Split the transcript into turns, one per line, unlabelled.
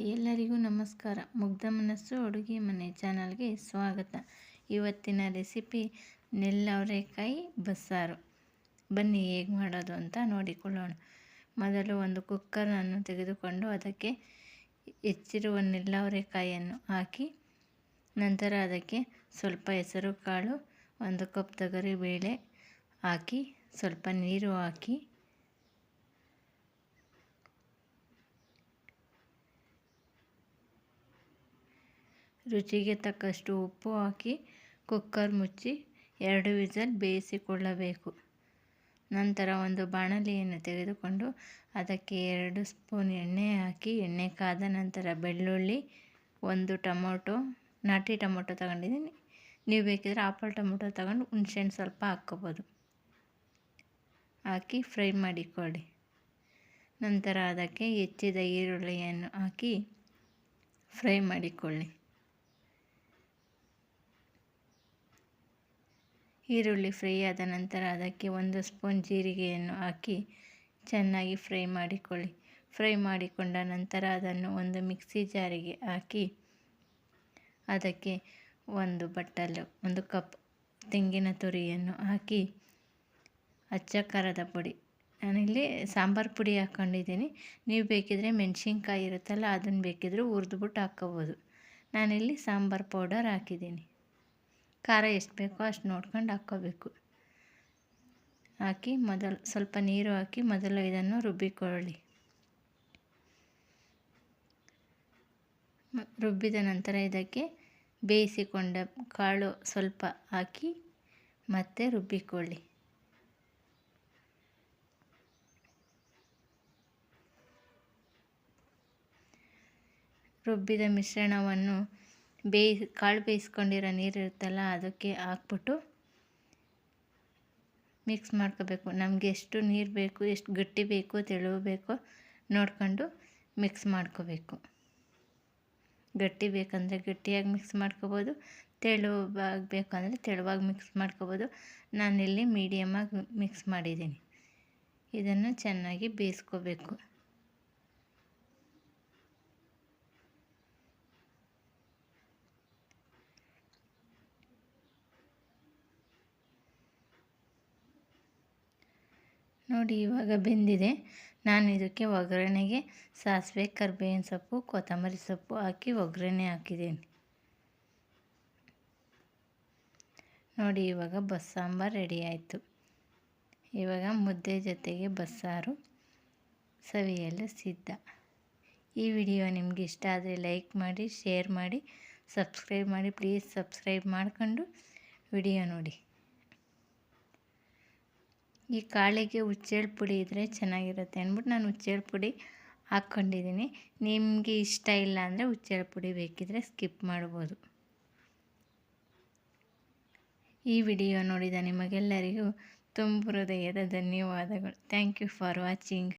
ಎಲ್ಲರಿಗೂ ನಮಸ್ಕಾರ. ಮುಗ್ಧ ಮನಸ್ಸು ಅಡುಗೆ ಮನೆ ಚಾನಲ್ಗೆ ಸ್ವಾಗತ. ಇವತ್ತಿನ ರೆಸಿಪಿ ನೆಲ್ಲವರೆಕಾಯಿ ಬಸ್ಸಾರು. ಬನ್ನಿ ಹೇಗೆ ಮಾಡೋದು ಅಂತ ನೋಡಿಕೊಳ್ಳೋಣ. ಮೊದಲು ಒಂದು ಕುಕ್ಕರನ್ನು ತೆಗೆದುಕೊಂಡು ಅದಕ್ಕೆ ಹೆಚ್ಚಿರುವ ನೆಲ್ಲವರೆಕಾಯಿಯನ್ನು ಹಾಕಿ, ನಂತರ ಅದಕ್ಕೆ ಸ್ವಲ್ಪ ಹೆಸರು ಕಾಳು ಒಂದು ಕಪ್ ತೊಗರಿಬೇಳೆ ಹಾಕಿ, ಸ್ವಲ್ಪ ನೀರು ಹಾಕಿ ರುಚಿಗೆ ತಕ್ಕಷ್ಟು ಉಪ್ಪು ಹಾಕಿ ಕುಕ್ಕರ್ ಮುಚ್ಚಿ ಎರಡು ವಿಸಲ್ ಬೇಯಿಸಿಕೊಳ್ಳಬೇಕು. ನಂತರ ಒಂದು ಬಾಣಲಿಯನ್ನು ತೆಗೆದುಕೊಂಡು ಅದಕ್ಕೆ ಎರಡು ಸ್ಪೂನ್ ಎಣ್ಣೆ ಹಾಕಿ, ಎಣ್ಣೆ ಕಾದ ನಂತರ ಬೆಳ್ಳುಳ್ಳಿ, ಒಂದು ಟೊಮೊಟೊ, ನಾಟಿ ಟೊಮೊಟೊ ತಗೊಂಡಿದ್ದೀನಿ. ನೀವು ಬೇಕಿದ್ರೆ ಆಪಲ್ ಟೊಮೊಟೊ ತಗೊಂಡು ಹುಣ್ಸೆಹಣ್ಣು ಸ್ವಲ್ಪ ಹಾಕ್ಕೋಬೋದು. ಹಾಕಿ ಫ್ರೈ ಮಾಡಿಕೊಳ್ಳಿ. ನಂತರ ಅದಕ್ಕೆ ಹೆಚ್ಚಿದ ಈರುಳ್ಳಿಯನ್ನು ಹಾಕಿ ಫ್ರೈ ಮಾಡಿಕೊಳ್ಳಿ. ಈರುಳ್ಳಿ ಫ್ರೈ ಆದ ನಂತರ ಅದಕ್ಕೆ ಒಂದು ಸ್ಪೂನ್ ಜೀರಿಗೆಯನ್ನು ಹಾಕಿ ಚೆನ್ನಾಗಿ ಫ್ರೈ ಮಾಡಿಕೊಳ್ಳಿ. ಫ್ರೈ ಮಾಡಿಕೊಂಡ ನಂತರ ಅದನ್ನು ಒಂದು ಮಿಕ್ಸಿ ಜಾರಿಗೆ ಹಾಕಿ ಅದಕ್ಕೆ ಒಂದು ಬಟ್ಟಲು, ಒಂದು ಕಪ್ ತೆಂಗಿನ ತುರಿಯನ್ನು ಹಾಕಿ ಅಚ್ಚ ಖಾರದ ಪುಡಿ. ನಾನಿಲ್ಲಿ ಸಾಂಬಾರು ಪುಡಿ ಹಾಕ್ಕೊಂಡಿದ್ದೀನಿ ನೀವು ಬೇಕಿದ್ರೆ ಮೆಣಸಿನ್ಕಾಯಿ ಇರುತ್ತಲ್ಲ ಅದನ್ನು ಬೇಕಿದ್ರೆ ಹುರಿದ್ಬಿಟ್ಟು ಹಾಕ್ಕೋಬೋದು. ನಾನಿಲ್ಲಿ ಸಾಂಬಾರು ಪೌಡರ್ ಹಾಕಿದ್ದೀನಿ. ಖಾರ ಎಷ್ಟು ಬೇಕೋ ಅಷ್ಟು ನೋಡ್ಕೊಂಡು ಹಾಕ್ಕೋಬೇಕು. ಹಾಕಿ ಮೊದಲು ಸ್ವಲ್ಪ ನೀರು ಹಾಕಿ ಮೊದಲು ಇದನ್ನು ರುಬ್ಬಿಕೊಳ್ಳಿ. ರುಬ್ಬಿದ ನಂತರ ಇದಕ್ಕೆ ಬೇಯಿಸಿಕೊಂಡ ಕಾಳು ಸ್ವಲ್ಪ ಹಾಕಿ ಮತ್ತೆ ರುಬ್ಬಿಕೊಳ್ಳಿ. ರುಬ್ಬಿದ ಮಿಶ್ರಣವನ್ನು ಬೇಯಿ ಕಾಳು ಬೇಯಿಸ್ಕೊಂಡಿರೋ ನೀರು ಇರುತ್ತಲ್ಲ ಅದಕ್ಕೆ ಹಾಕ್ಬಿಟ್ಟು ಮಿಕ್ಸ್ ಮಾಡ್ಕೋಬೇಕು. ನಮಗೆ ಎಷ್ಟು ನೀರು ಬೇಕು, ಎಷ್ಟು ಗಟ್ಟಿ ಬೇಕು ತೆಳು ಬೇಕೋ ನೋಡ್ಕೊಂಡು ಮಿಕ್ಸ್ ಮಾಡ್ಕೋಬೇಕು. ಗಟ್ಟಿ ಬೇಕಂದರೆ ಗಟ್ಟಿಯಾಗಿ ಮಿಕ್ಸ್ ಮಾಡ್ಕೋಬೋದು ತೆಳುವಾಗಿ ಬೇಕಂದರೆ ತೆಳುವಾಗಿ ಮಿಕ್ಸ್ ಮಾಡ್ಕೋಬೋದು. ನಾನಿಲ್ಲಿ ಮೀಡಿಯಮ್ಮಾಗಿ ಮಿಕ್ಸ್ ಮಾಡಿದ್ದೀನಿ. ಇದನ್ನು ಚೆನ್ನಾಗಿ ಬೇಯಿಸ್ಕೋಬೇಕು. ನೋಡಿ ಇವಾಗ ಬೆಂದಿದೆ. ನಾನು ಇದಕ್ಕೆ ಒಗ್ಗರಣೆಗೆ ಸಾಸಿವೆ, ಕರಿಬೇವಿನ ಸೊಪ್ಪು, ಕೊತ್ತಂಬರಿ ಸೊಪ್ಪು ಹಾಕಿ ಒಗ್ಗರಣೆ ಹಾಕಿದ್ದೀನಿ. ನೋಡಿ ಇವಾಗ ಬಸ್ಸಾಂಬಾರು ರೆಡಿ ಆಯಿತು. ಇವಾಗ ಮುದ್ದೆ ಜೊತೆಗೆ ಬಸ್ಸಾರು ಸವಿಯಲು ಸಿದ್ಧ. ಈ ವಿಡಿಯೋ ನಿಮಗೆ ಇಷ್ಟ ಆದರೆ ಲೈಕ್ ಮಾಡಿ, ಶೇರ್ ಮಾಡಿ, ಸಬ್ಸ್ಕ್ರೈಬ್ ಮಾಡಿ, ಪ್ಲೀಸ್ ಸಬ್ಸ್ಕ್ರೈಬ್ ಮಾಡಿಕೊಂಡು ವಿಡಿಯೋ ನೋಡಿ. ಈ ಕಾಳಿಗೆ ಹುಚ್ಚೆಳ್ಳು ಪುಡಿ ಇದ್ದರೆ ಚೆನ್ನಾಗಿರುತ್ತೆ ಅಂದ್ಬಿಟ್ಟು ನಾನು ಹುಚ್ಚೆಳ್ಳು ಪುಡಿ ಹಾಕ್ಕೊಂಡಿದ್ದೀನಿ ನಿಮಗೆ ಇಷ್ಟ ಇಲ್ಲ ಅಂದರೆ ಹುಚ್ಚೆಳ್ಳು ಪುಡಿ ಬೇಕಿದ್ದರೆ ಸ್ಕಿಪ್ ಮಾಡ್ಬೋದು. ಈ ವಿಡಿಯೋ ನೋಡಿದ ನಿಮಗೆಲ್ಲರಿಗೂ ತುಂಬ ಹೃದಯದ ಧನ್ಯವಾದಗಳು. Thank you for watching